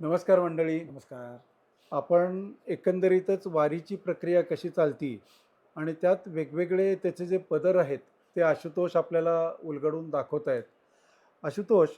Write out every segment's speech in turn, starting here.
नमस्कार मंडळी. नमस्कार. आपण एकंदरीतच वारीची प्रक्रिया कशी चालती आणि त्यात वेगवेगळे त्याचे जे पदर आहेत ते आशुतोष आपल्याला उलगडून दाखवत आहेत. आशुतोष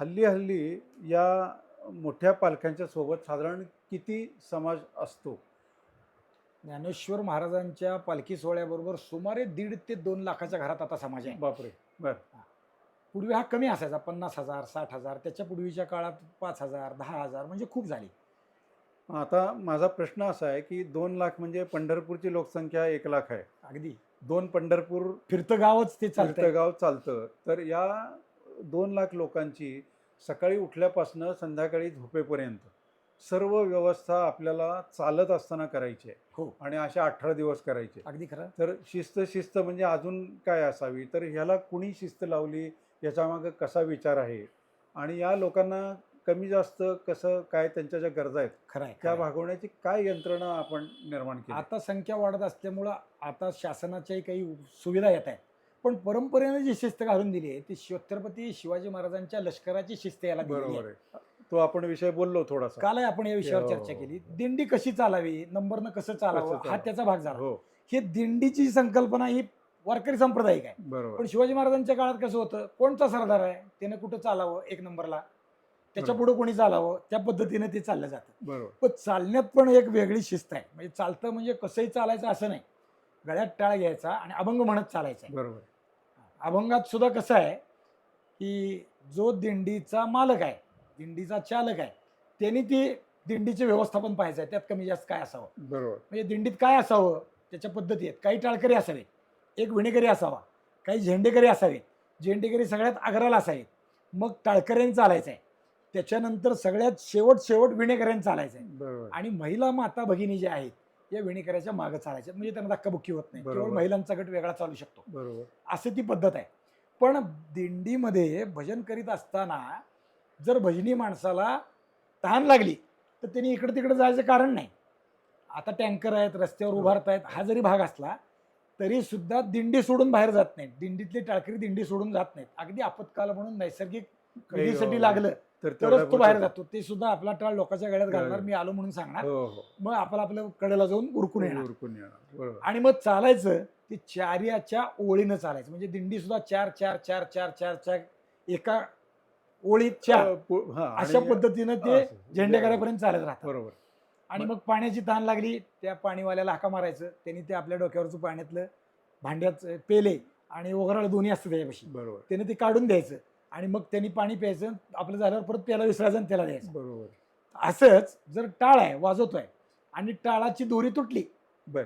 हल्ली हल्ली या मोठ्या पालख्यांच्या सोबत साधारण किती समाज असतो? ज्ञानेश्वर महाराजांच्या पालखी सोहळ्याबरोबर सुमारे दीड ते दोन लाखाच्या घरात आता समाज आहे. बापरे. बर. पूर्वी हा कमी असायचा पन्नास हजार साठ हजार त्याच्या पूर्वीच्या काळात पाच हजार दहा हजार म्हणजे खूप झाली. आता माझा प्रश्न असा आहे की दोन लाख म्हणजे पंढरपूरची लोकसंख्या एक लाख आहे. अगदी. दोन पंढरपूर फिरतं गावच ते चालतं गाव चालतं. तर या दोन लाख लोकांची सकाळी उठल्यापासनं संध्याकाळी झोपेपर्यंत सर्व व्यवस्था आपल्याला चालत असताना करायची आहे. हो. आणि अशा अठरा दिवस करायचे. अगदी खरं. तर शिस्त शिस्त म्हणजे अजून काय असावी? तर ह्याला कुणी शिस्त लावली? याच्यामागं कसा विचार आहे? आणि या लोकांना कमी जास्त कसं काय त्यांच्या ज्या गरजा आहेत खरं आहे त्या खरं आहे. भागवण्याची काय यंत्रणा आपण निर्माण केली? आता संख्या वाढत असल्यामुळं आता शासनाच्याही काही सुविधा येत आहेत. पण परंपरेने जी शिस्त घालून दिली आहे ती छत्रपती शिवाजी महाराजांच्या लष्कराची शिस्त याला बरोबर आहे. आहे. तो आपण विषय बोललो थोडासा. कालही आपण या विषयावर हो. चर्चा केली. दिंडी कशी चालावी नंबरनं कसं चालावं हा चालावं. त्याचा भाग झाला. हो. हे दिंडीची संकल्पना ही वारकरी सांप्रदायिक आहे. बरोबर. पण शिवाजी महाराजांच्या काळात कसं होतं कोणता सरदार आहे त्याने कुठं चालावं एक नंबरला? त्याच्या पुढे कोणी चालावं त्या पद्धतीने ते चाललं जातं. बरोबर. पण चालण्यात पण एक वेगळी शिस्त आहे. म्हणजे चालतं म्हणजे कसंही चालायचं असं नाही. गळ्यात टाळ घ्यायचा आणि अभंग म्हणत चालायचं. आहे बरोबर. अभंगात सुद्धा कसं आहे की जो दिंडीचा मालक आहे दिंडीचा चालक आहे त्यांनी ती दिंडीचे व्यवस्थापन पाहायचं आहे. त्यात कमी जास्त काय असावं? बरोबर. म्हणजे दिंडीत काय असावं? त्याच्या पद्धती आहेत. काही टाळकरी असावेत. एक विणेकरी असावा. काही झेंडेकरी असावेत झेंडेकरी सगळ्यात आग्राला असावेत मग टाळकऱ्यांनी चालायचं आहे त्याच्यानंतर सगळ्यात शेवट शेवट विणेकऱ्यांनी चालायचं आहे आणि महिला माता भगिनी ज्या आहेत या विणेकऱ्याच्या मागं चालायच्या म्हणजे त्यांना धक्काबुक्की होत नाही. केवळ बरोबर. महिलांचा गट वेगळा चालू शकतो. बरोबर. असं ती पद्धत आहे. पण दिंडीमध्ये भजन करीत असताना जर भजनी माणसाला तहान लागली तर त्यांनी इकडे तिकडे जायचं कारण नाही. आता टँकर आहेत रस्त्यावर उभारत आहेत हा जरी भाग असला तरी सुद्धा दिंडी सोडून बाहेर जात नाहीत. दिंडीतले टाळकरी दिंडी सोडून जात नाहीत. अगदी आपत्काल म्हणून नैसर्गिक काही, विधीसाठी अं, लागलं तर तरच तो बाहेर जातो. ते सुद्धा आपला टाळ लोकांच्या गळ्यात घालणार. मी आलो म्हणून सांगणार. हो हो. मग आपला आपल्या कडेला जाऊन उरकून येणार. उरकून येणार. आणि मग चालायचं ते चार्याच्या ओळीनं चालायचं. म्हणजे दिंडी सुद्धा चार चार चार चार चार चार एका ओळीत चार हा, अशा पद्धतीनं ते असं. झेंडेकऱ्यापर्यंत चालत राहतात. बरोबर. आणि मग पाण्याची ताण लागली त्या पाणीवाल्याला हाका मारायचं. त्यांनी ते आपल्या डोक्यावरचं पाण्यातलं भांड्यात पेले आणि ओघराळ दोन्ही असतं त्याच्यापाशी. बरोबर. त्याने ते काढून द्यायचं आणि मग त्यांनी पाणी प्यायचं आपलं झाल्यावर परत प्यायला विसरायचं आणि त्याला द्यायचं. बरोबर. असंच जर टाळ आहे वाजवतोय आणि टाळाची दोरी तुटली बर.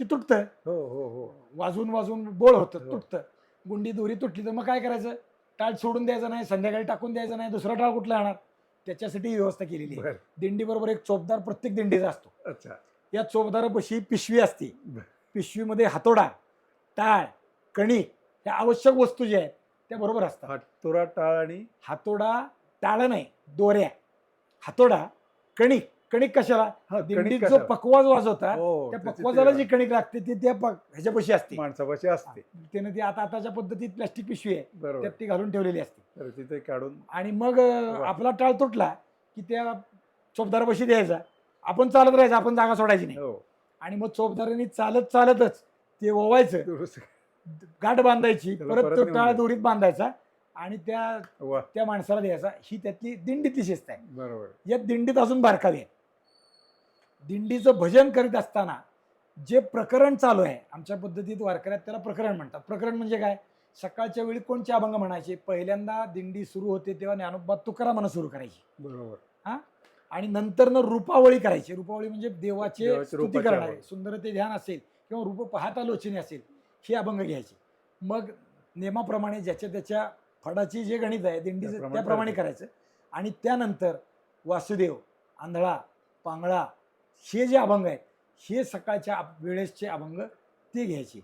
ती तुटतं. हो हो हो. वाजून वाजून बोळ होतं हो. तुटतं. गुंडी दोरी तुटली तर मग काय करायचं? टाळ सोडून द्यायचं नाही संध्याकाळी टाकून द्यायचं नाही दुसरा टाळ कुठला आणणार त्याच्यासाठी ही व्यवस्था केलेली आहे. दिंडी बरोबर एक चोपदार प्रत्येक दिंडीचा असतो. अच्छा. या चोपदारापाशी पिशवी असते. पिशवीमध्ये हातोडा टाळ कणिक ह्या आवश्यक वस्तू ज्या आहेत त्या बरोबर असतात. हातोरा टाळ आणि हातोडा टाळ नाही दोऱ्या. हातोडा कणिक. कणिक कशाला? हा, दिंडीत जो कशाला? पकवाज वाजवता हो, त्या त्याची पकवाजाला ते जी कणिक लागते ती त्या पक- ह्याच्यापाशी असते. माणसापाशी असते. त्यानं ती आता आताच्या पद्धतीत प्लास्टिक पिशवी आहे. बरोबर. त्यात ती घालून ठेवलेली असते. तर तिथे काढून आणि मग अं, वा. आपला टाळ तुटला की त्या चोपदारापाशी द्यायचा. आपण चालत राहायचं आपण जागा सोडायची नाही. हो. आणि मग चोपदारांनी चालत चालतच ते ओवायचं. दुरुस्त. गाठ बांधायची त्याला परत परत तो नेऊन टाळ द्यायचं. दोरीत बांधायचा आणि त्या वा. त्या माणसाला द्यायचा. ही त्यातली दिंडीतली शिस्त आहे. बरोबर. या दिंडीत अजून बारकावे आहे दिंडीचं भजन करीत असताना जे प्रकरण चालू आहे आमच्या पद्धतीत वारकऱ्यात त्याला प्रकरण म्हणतात. प्रकरण म्हणजे काय? सकाळच्या वेळी कोणचे अभंग म्हणायचे? पहिल्यांदा दिंडी सुरू होते तेव्हा ज्ञानोबा तुकारामानं सुरू करायची. बरोबर. आणि नंतर न रूपावळी करायची. रूपावळी म्हणजे देवाचे स्तुती करणारे. सुंदर ते ध्यान असेल किंवा रूप पाहता लोचनी असेल हे अभंग घ्यायचे. मग नियमाप्रमाणे ज्याच्या त्याच्या फडाची जे गणित आहे दिंडीचं त्याप्रमाणे. करायचं. आणि त्यानंतर वासुदेव आंधळा पांगळा हे जे अभंग आहेत हे सकाळच्या वेळेसचे अभंग ते घ्यायचे.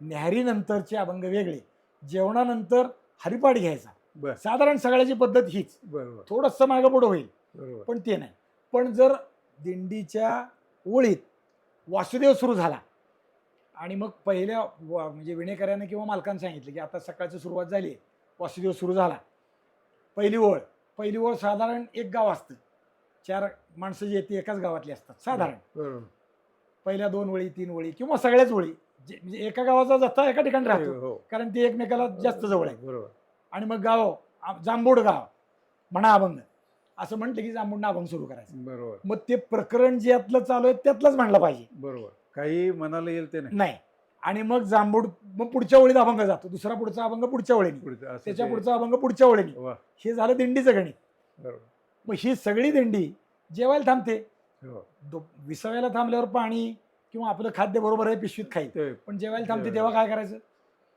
न्याहारीनंतरचे अभंग वेगळे. जेवणानंतर हरिपाठ घ्यायचा. बर. साधारण सगळ्याची पद्धत हीच. बरोबर. थोडंसं मागं पुढं होईल. बरोबर. पण ते नाही. पण जर दिंडीच्या ओळीत वासुदेव सुरू झाला आणि मग पहिल्या वा- म्हणजे विणेकऱ्यानं किंवा मालकानं सांगितलं की आता सकाळची सुरुवात झाली आहे. वासुदेव सुरू झाला. पहिली ओळ. पहिली ओळ साधारण एक गाव असतं. चार माणसं जी आहेत ती एकाच गावातली असतात साधारण. बरोबर पहिल्या दोन वळी तीन वळी किंवा सगळ्याच वळी जे- म्हणजे एका गावाचा जत्ता एका ठिकाणी राहतो हो. कारण ती एकमेकाला जास्त जवळ आहे. बरोबर. आणि मग गाव आ- जांभूड गाव म्हणा अभंग असं म्हटलं की जांभूडनं अभंग सुरू करायचं. बरोबर. मग ते प्रकरण जे यातलं चालू आहे त्यातलंच म्हणलं पाहिजे. बरोबर. काही मनाला येईल ते नाही. नाही. आणि मग जांभूड मग पुढच्या ओळीत अभंग जातो. दुसरा पुढचा अभंग पुढच्या ओळीने. पुढचं असं त्याच्या ते- पुढचा अभंग पुढच्या ओळीने. वा. हे झालं दिंडीचं गणित. बरोबर. मग ही सगळी दिंडी जेवायला थांबते. हो. दो- विसाव्याला थांबल्यावर पाणी किंवा आपलं खाद्य बरोबर आहे पिशवीत खाईल. पण जेवायला थांबते. तेव्हा काय करायचं?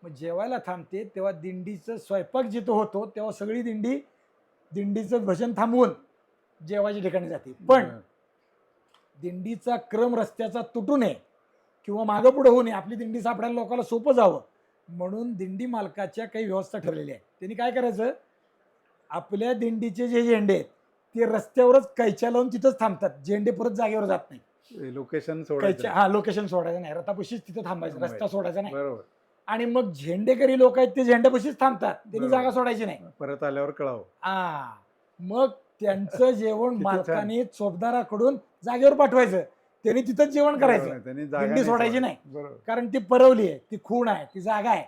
मग जेवायला थांबते तेव्हा दिंडीचं स्वयंपाक जिथं होतो तेव्हा सगळी दिंडी दिंडीचं भजन थांबवून जेवायच्या ठिकाणी जाते. पण दिंडीचा क्रम रस्त्याचा तुटू नये किंवा मागं पुढे होऊ नये. आपली दिंडी सापडायला लोकांना सोपं जावं. म्हणून दिंडी मालकाच्या काही व्यवस्था ठरलेल्या आहेत. त्यांनी काय करायचं? आपल्या दिंडीचे जे झेंडे आहेत ते रस्त्यावरच कैच्या लावून तिथंच थांबतात. झेंडे परत जागेवर जात नाही लोकेशन कैच्या सोडायचं हा लोकेशन सोडायचं नाही. रथापाशीच तिथं थांबायचं. रस्ता. सोडायचा नाही. बरोबर. आणि मग झेंडेकरी लोक आहेत ते झेंड्यापाशीच थांबतात. त्यांनी बरोबर. जागा सोडायची नाही. परत आल्यावर कळावं. आ मग त्यांचं जेवण किती छान. मालकाने चोपदाराकडून जागेवर पाठवायचं. त्यांनी तिथंच जेवण करायचं. बरोबर, त्यांनी जागा दिंडी सोडायची नाही. बरोबर. कारण ती परवली आहे ती खूण आहे ती जागा आहे.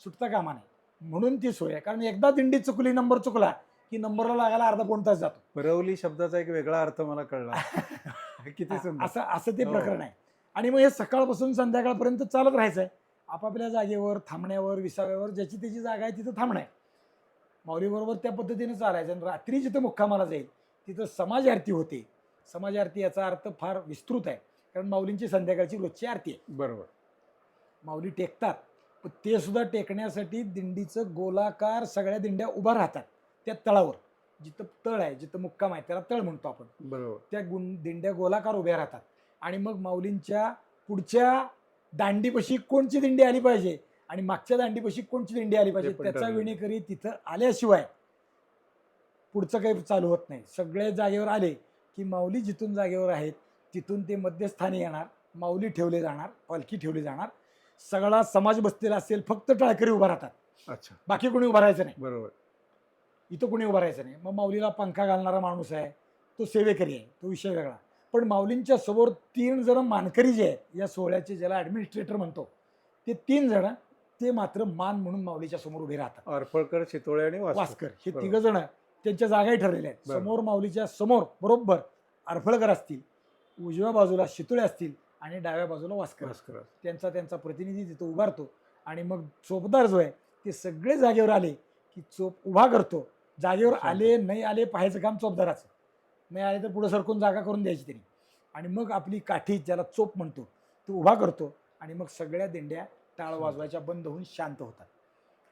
सुटता कामा नाही म्हणून ती सोय आहे. कारण एकदा दिंडी चुकली नंबर चुकला की नंबरला लागायला अर्धा पोण तास जातो. परवली शब्दाचा एक वेगळा अर्थ मला कळला. किती सुंदर. असं असं ते हो. प्रकरण आहे. आणि मग हे सकाळपासून संध्याकाळपर्यंत चालत राहायचं आहे आपापल्या जागेवर थांबण्यावर विसाव्यावर ज्याची त्याची जागा आहे तिथं थांबणं आहे. माऊलीबरोबर त्या पद्धतीने चालायचं आणि रात्री जिथं मुक्कामाला जाईल तिथं समाज आरती होते. समाज आरती याचा अर्थ फार विस्तृत आहे. कारण माऊलींची संध्याकाळची रोजची आरती आहे. बरोबर. माऊली टेकतात पण ते सुद्धा टेकण्यासाठी दिंडीचं गोलाकार सगळ्या दिंड्या उभा राहतात. त्या तळावर जिथं तळ आहे जिथं मुक्काम आहे त्याला तळ म्हणतो आपण. बरोबर. त्या गुण दिंड्या गोलाकार उभ्या राहतात. आणि मग माऊलींच्या पुढच्या दांडीपाशी कोणची दिंडी आली पाहिजे? आणि मागच्या दांडीपाशी कोणची दिंडी आली पाहिजे? त्याचा. विणेकरी तिथं आल्याशिवाय पुढचं काही चालू होत नाही. सगळे जागेवर आले की माऊली जिथून जागेवर आहेत तिथून ते मध्यस्थानी येणार माऊली ठेवले जाणार पालखी ठेवली जाणार. सगळा समाज बसलेला असेल फक्त टाळकरी उभा राहतात. अच्छा. बाकी कोणी उभा राहायचं नाही. बरोबर. इथं कोणी उभा राहायचं नाही. मग माऊलीला पंखा घालणारा माणूस आहे तो सेवेकरी आहे तो विषय वेगळा. पण माऊलींच्या समोर तीन जण मानकरी जे आहेत या सोहळ्याचे ज्याला ॲडमिनिस्ट्रेटर म्हणतो ते तीन जण ते मात्र मान म्हणून माऊलीच्या समोर उभे राहतात. अर्फळकर चितोळे आणि वास्कर. हे. तिघ जण त्यांच्या जागाही ठरलेल्या आहेत. समोर माऊलीच्या समोर बरोबर अरफळकर असतील उजव्या बाजूला शितुळे असतील आणि डाव्या बाजूला वास्कर असतील. वास्कर त्यांचा त्यांचा प्रतिनिधी तिथं उभारतो आणि मग चोपदार जो आहे ते सगळे जागेवर आले की चोप उभा करतो. जागेवर. आले नाही आले पाहायचं काम चोपदाराचं नाही आले तर पुढे सरकून जागा करून द्यायची त्यांनी आणि मग आपली काठी ज्याला चोप म्हणतो तो उभा करतो आणि मग सगळ्या दिंड्या टाळ वाजवायच्या बंद होऊन शांत होतात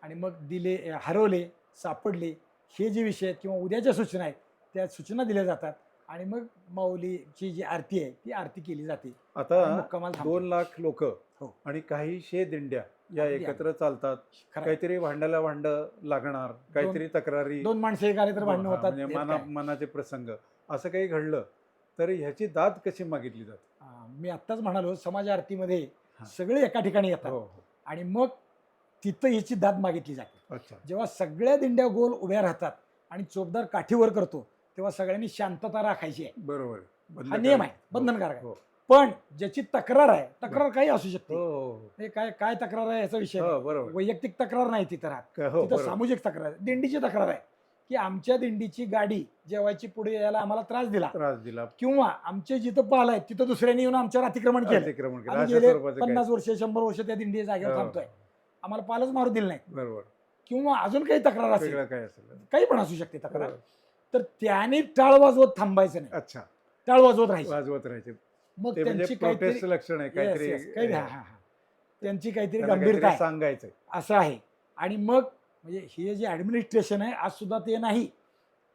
आणि मग दिले हरवले सापडले हे जे विषय आहेत किंवा उद्याच्या सूचना आहेत त्या सूचना दिल्या जातात आणि मग माऊलीची जी आरती आहे ती आरती केली जाते आता थांबतो. दोन लाख लोक हो. आणि काही शे दिंड्या या एकत्र चालतात. खरं आहे. काहीतरी भांड्याला भांड लागणार काहीतरी तक्रारी. दोन माणसं एक आले तर भांडणं हा, होतात म्हणजे हे मना काय? मनाचे प्रसंग. असं काही घडलं तर ह्याची दाद कशी मागितली जाते? हा, मी आत्ताच म्हणालो समाज आरतीमध्ये हा. सगळे एका ठिकाणी येतात. हो हो. आणि मग तिथं हिची दाद मागितली जाते. अच्छा. जेव्हा सगळ्या दिंड्या गोल उभ्या राहतात आणि चोपदार काठीवर करतो तेव्हा सगळ्यांनी शांतता राखायची आहे. बरोबर हा नियम आहे. बंधनकारक आहे हो. पण ज्याची तक्रार आहे तक्रार काही असू शकते. हो. हे काय काय तक्रार आहे याचा विषय हो नाही. हो, बरोबर. वैयक्तिक तक्रार नाही तिथं राहत काय- हो तिथं बरोबर. सामूहिक तक्रार आहे. दिंडीची तक्रार आहे की आमच्या दिंडीची गाडी जेवायची पुढे यायला आम्हाला त्रास दिला. त्रास दिला. किंवा आमचे जिथं पाल आहेत तिथं दुसऱ्यांनी येऊन आमच्यावर अतिक्रमण केलं. अतिक्रमण केलं. आम्ही अशा गेले स्वरूपाचं काय पन्नास वर्ष शंभर वर्ष त्या दिंडी जागेवर हो. थांबतोय. आम्हाला पालच मारू दिलं नाही बरोबर. किंवा अजून काही तक्रार असेल. वेगळं काय असेल. काही पण असू शकते तक्रार. बरोबर. तर त्याने टाळ वाजवत थांबायचं नाही. अच्छा. टाळ वाजवत राहायचं. वाजवत राहायचे. मग ते म्हणजे त्यांची काहीतरी लक्षण आहे Yes, काहीतरी yes, काही- हा, हा, हा. त्यांची काहीतरी त्यांना गंभीरता काहीतरी आहे. सांगायचंय. असं आहे. आणि मग म्हणजे हे जे ऍडमिनिस्ट्रेशन आहे आज सुद्धा ते नाही.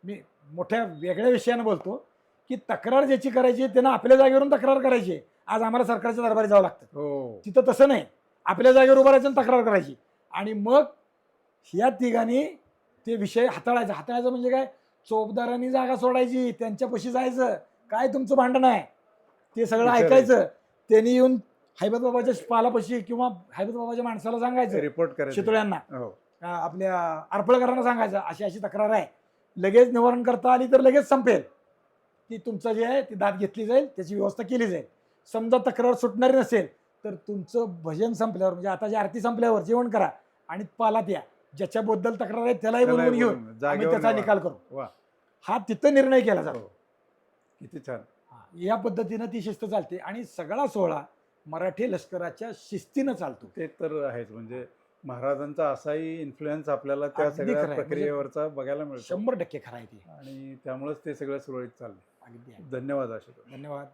मी मोठ्या वेगळ्या विषयानं बोलतो की तक्रार ज्याची करायची आहे, त्यानं आपल्या जागेवरून तक्रार करायची आहे. आज आम्हाला सरकारच्या दरबारी जावं लागतं. हो. तिथं तसं नाही. आपल्या जागेवर उभं राहायचं आणि तक्रार करायची. आणि मग ह्या तिघांनी ते विषय हाताळायचा. हाताळायचं म्हणजे काय? चोपदारांनी जागा सोडायची त्यांच्यापाशी जायचं. काय तुमचं भांडण आहे? ते सगळं. ऐकायचं. त्यांनी येऊन हैबत बाबाच्या पालापाशी किंवा हैबत बाबाच्या माणसाला सांगायचं. रिपोर्ट करायचं. शितोळ्यांना. हो. आपल्या अर्पळकरांना सांगायचं. अशी अशी तक्रार आहे. लगेच निवारण करता आली तर लगेच संपेल. की तुमचं जे आहे ती दात घेतली जाईल त्याची व्यवस्था केली जाईल. समजा तक्रार सुटणारी नसेल तर तुमचं भजन संपल्यावर म्हणजे आता जी आरती संपल्यावर जेवण करा आणि पालात या. ज्याच्याबद्दल तक्रार आहे त्यालाही बोलवून घेऊन आम्ही त्याचा. निकाल करू. हा तिथं निर्णय केला जातो. हो. किती छान. या पद्धतीनं ती शिस्त चालते. आणि सगळा सोहळा मराठी लष्कराच्या शिस्तीनं चालतो. ते तर आहेच. म्हणजे महाराजांचा असाही इन्फ्लुएन्स आपल्याला त्या अगदी सगळ्या आहे. म्हणजे प्रक्रियेवरचा बघायला मिळतो. शंभर टक्के खरं आहे ती. आणि त्यामुळेच ते सगळं सुरळीत चाललं अगदी आहे. धन्यवाद आशुतोष. धन्यवाद.